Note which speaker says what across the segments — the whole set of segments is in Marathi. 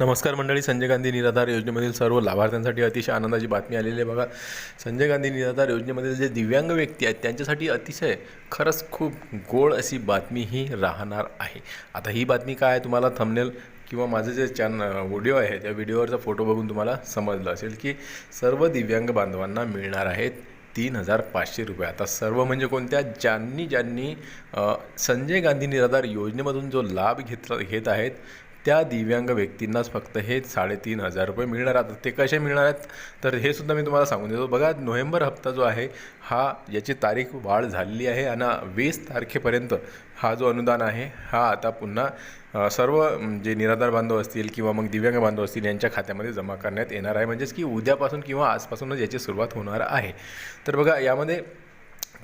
Speaker 1: नमस्कार मंडळी संजय गांधी निराधार योजनेमधील सर्व लाभार्थ्यांसाठी अतिशय आनंदाची बातमी आलेली आहे. बघा संजय गांधी निराधार योजनेमधील जे दिव्यांग व्यक्ती आहेत त्यांच्यासाठी अतिशय खरंच खूप गोड अशी बातमी ही राहणार आहे. आता ही बातमी काय आहे तुम्हाला थंबनेल किंवा माझं जे चॅन व्हिडिओ आहे त्या व्हिडिओवरचा फोटो बघून तुम्हाला समजलं असेल की सर्व दिव्यांग बांधवांना मिळणार आहेत तीन हजार पाचशे रुपये. आता सर्व म्हणजे कोणत्या? ज्यांनी ज्यांनी संजय गांधी निराधार योजनेमधून जो लाभ घेतला घेत आहेत त्या दिव्यांग व्यक्तींनाच फक्त हे साडेतीन हजार रुपये मिळणार. आता ते कसे मिळणार आहेत? तर हे सुद्धा मी तुम्हाला सांगून देतो. बघा नोव्हेंबर हप्ता जो आहे हा याची तारीख वाढ झालेली आहे आणि वीस तारखेपर्यंत हा जो अनुदान आहे हा आता पुन्हा सर्व जे निराधार बांधव असतील किंवा मग दिव्यांग बांधव असतील यांच्या खात्यामध्ये जमा करण्यात येणार आहे. म्हणजेच की उद्यापासून किंवा आजपासूनच याची सुरुवात होणार आहे. तर बघा यामध्ये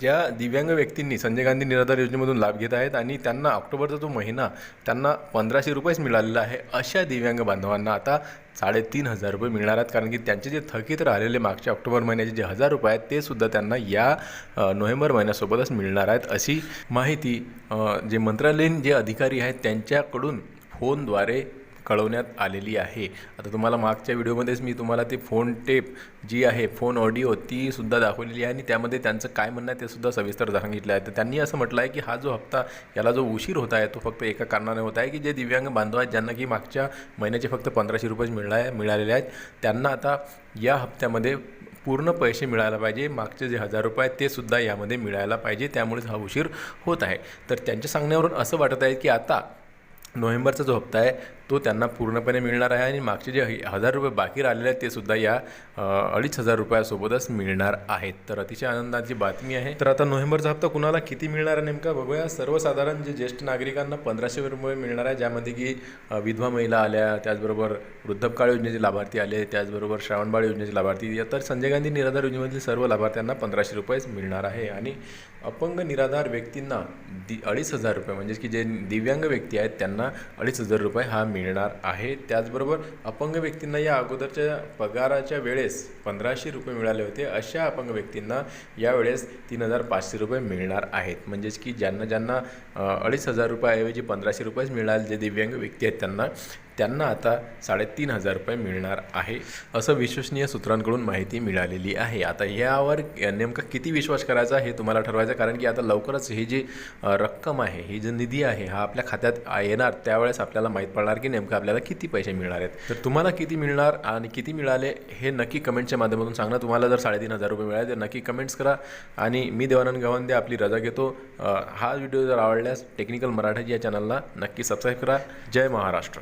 Speaker 1: ज्या दिव्यांग व्यक्तींनी संजय गांधी निराधार योजनेमधून लाभ घेत आहेत आणि त्यांना ऑक्टोबरचा जो महिना त्यांना पंधराशे रुपयेच मिळालेला आहे अशा दिव्यांग बांधवांना आता साडेतीन हजार रुपये मिळणार आहेत. कारण की त्यांचे जे थकीत राहिलेले मागच्या ऑक्टोबर महिन्याचे जे हजार रुपये आहेत ते सुद्धा त्यांना या नोव्हेंबर महिन्यासोबतच मिळणार आहेत अशी माहिती जे मंत्रालयीन जे अधिकारी आहेत त्यांच्याकडून फोनद्वारे कळवण्यात आलेली आहे. आता तुम्हाला मागच्या व्हिडिओमध्येच मी तुम्हाला ते फोन टेप जी आहे फोन ऑडिओ ती सुद्धा दाखवलेली आहे आणि त्यामध्ये त्यांचं काय म्हणणं आहे ते सुद्धा सविस्तर सांगितलं आहे. तर त्यांनी असं म्हटलं आहे की हा जो हप्ता याला जो उशीर होत आहे तो फक्त एका कारणाने होत आहे की जे दिव्यांग बांधव आहेत ज्यांना की मागच्या महिन्याचे फक्त पंधराशे रुपये आहे मिळालेले आहेत त्यांना आता या हप्त्यामध्ये पूर्ण पैसे मिळायला पाहिजे. मागचे जे हजार रुपये आहेत ते सुद्धा यामध्ये मिळायला पाहिजे. त्यामुळेच हा उशीर होत आहे. तर त्यांच्या सांगण्यावरून असं वाटत आहे की आता नोव्हेंबरचा जो हप्ता आहे तो त्यांना पूर्णपणे मिळणार आहे आणि मागचे जे हजार रुपये बाकी राहिलेले आहेत ते सुद्धा या अडीच हजार रुपयासोबतच मिळणार आहेत. तर अतिशय आनंदाची बातमी आहे. तर आता नोव्हेंबरचा हप्ता कुणाला किती मिळणार आहे नेमका बघूया. सर्वसाधारण जे ज्येष्ठ नागरिकांना पंधराशे रुपये मिळणार आहे ज्यामध्ये की विधवा महिला आल्या त्याचबरोबर वृद्धपकाळ योजनेचे लाभार्थी आले त्याचबरोबर श्रावणबाळ योजनेचे लाभार्थी. या तर संजय गांधी निराधार योजनेमधील सर्व लाभार्थ्यांना पंधराशे रुपयेच मिळणार आहे. आणि अपंग निराधार व्यक्तींना दि अडीच हजार रुपये म्हणजेच की जे दिव्यांग व्यक्ती आहेत त्यांना अडीच हजार रुपये हा मिळणार आहे. त्याचबरोबर अपंग व्यक्तींना या अगोदरच्या पगाराच्या वेळेस पंधराशे रुपये मिळाले होते. अशा अपंग व्यक्तींना यावेळेस तीन हजार पाचशे रुपये मिळणार आहेत. म्हणजेच की ज्यांना ज्यांना अडीच हजार रुपयाऐवजी पंधराशे रुपयेच मिळाले जे दिव्यांग व्यक्ती आहेत त्यांना त्यांना आता साडेतीन हजार रुपये मिळणार आहे असं विश्वसनीय सूत्रांकडून माहिती मिळालेली आहे. आता यावर नेमका किती विश्वास करायचा हे तुम्हाला ठरवायचं कारण की आता लवकरच ही जी रक्कम आहे ही जी निधी आहे हा आपल्या खात्यात येणार त्यावेळेस आपल्याला माहीत पडणार की नेमकं आपल्याला किती पैसे मिळणार आहेत. तर तुम्हाला किती मिळणार आणि किती मिळाले हे नक्की कमेंटच्या माध्यमातून सांगणं तुम्हाला जर साडेतीन हजार रुपये मिळाले तर नक्की कमेंट्स करा आणि मी देवानंद गवंदे आपली रजा घेतो. हा व्हिडिओ जर आवडल्यास टेक्निकल मराठी या चॅनलला नक्की सबस्क्राईब करा. जय महाराष्ट्र.